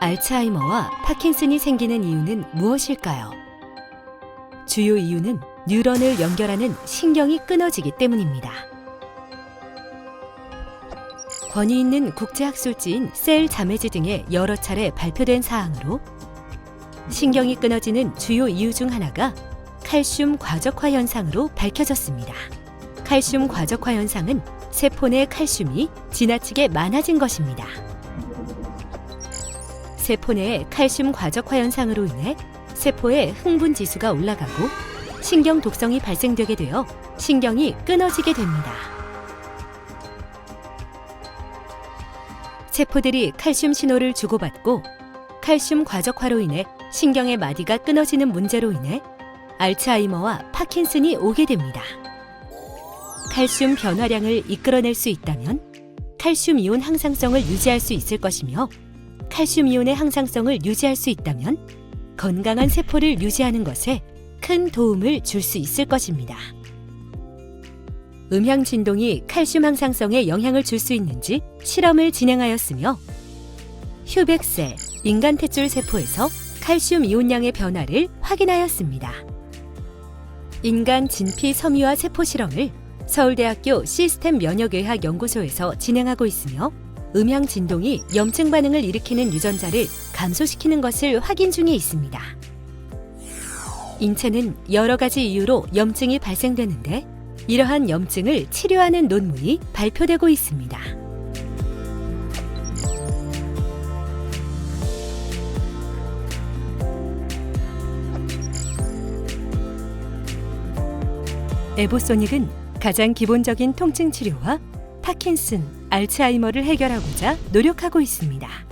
알츠하이머와 파킨슨이 생기는 이유는 무엇일까요? 주요 이유는 뉴런을 연결하는 신경이 끊어지기 때문입니다. 권위 있는 국제학술지인 셀 자매지 등의 여러 차례 발표된 사항으로 신경이 끊어지는 주요 이유 중 하나가 칼슘 과적화 현상으로 밝혀졌습니다. 칼슘 과적화 현상은 세포 내 칼슘이 지나치게 많아진 것입니다. 세포 내의 칼슘 과적화 현상으로 인해 세포의 흥분 지수가 올라가고 신경 독성이 발생되게 되어 신경이 끊어지게 됩니다. 세포들이 칼슘 신호를 주고받고 칼슘 과적화로 인해 신경의 마디가 끊어지는 문제로 인해 알츠하이머와 파킨슨이 오게 됩니다. 칼슘 변화량을 이끌어낼 수 있다면 칼슘 이온 항상성을 유지할 수 있을 것이며 칼슘 이온의 항상성을 유지할 수 있다면 건강한 세포를 유지하는 것에 큰 도움을 줄 수 있을 것입니다. 음향 진동이 칼슘 항상성에 영향을 줄 수 있는지 실험을 진행하였으며 휴백셀 인간 탯줄 세포에서 칼슘 이온량의 변화를 확인하였습니다. 인간 진피 섬유화 세포 실험을 서울대학교 시스템 면역의학 연구소에서 진행하고 있으며 음향 진동이 염증 반응을 일으키는 유전자를 감소시키는 것을 확인 중에 있습니다. 인체는 여러 가지 이유로 염증이 발생되는데 이러한 염증을 치료하는 논문이 발표되고 있습니다. 에보소닉은 가장 기본적인 통증 치료와 파킨슨, 알츠하이머를 해결하고자 노력하고 있습니다.